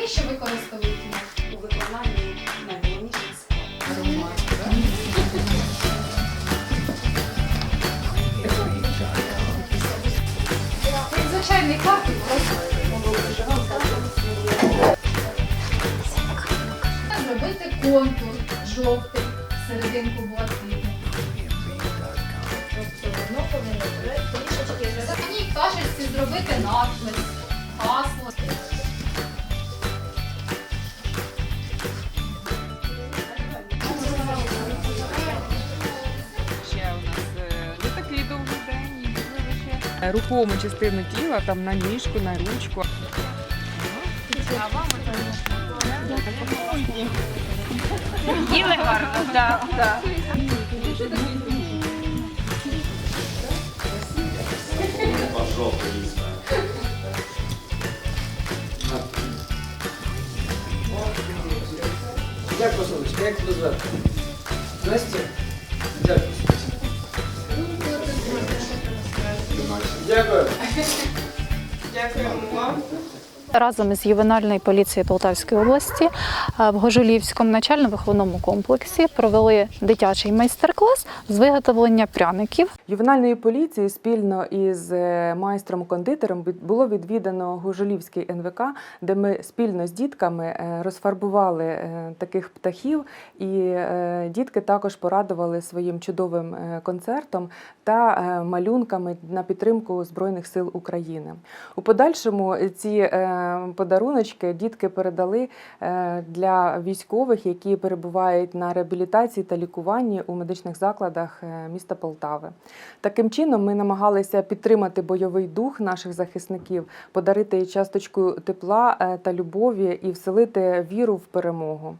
Навіщо використовують у виконанні найголовніших справ? Звичайний клапоть просто Зробити контур жовтий, серединку блакитну. Воно повинно трішечки. Самій кажеться зробити надпис, пасло. рухому частину тіла, там на ніжку, на ручку. А вам Їли гарно, так, так. Дякую, сонечко, як тебе звати? Настя? Дякую. Дякую. Дякуємо вам. Разом із ювенальної поліції Полтавської області е, в Гожулівському навчально-виховному комплексі провели дитячий майстер-клас з виготовлення пряників. Ювенальної поліції спільно із е, майстром-кондитером було відвідано Гужолівський НВК, де ми спільно з дітками е, розфарбували таких птахів, і дітки також порадували своїм чудовим концертом та малюнками на підтримку Збройних сил України. У подальшому ці подаруночки дітки передали е, для військових, які перебувають на реабілітації та лікуванні у медичних закладах е, міста Полтави. Таким чином, ми намагалися підтримати бойовий дух наших захисників, подарити часточку тепла е, та любові і вселити віру в перемогу.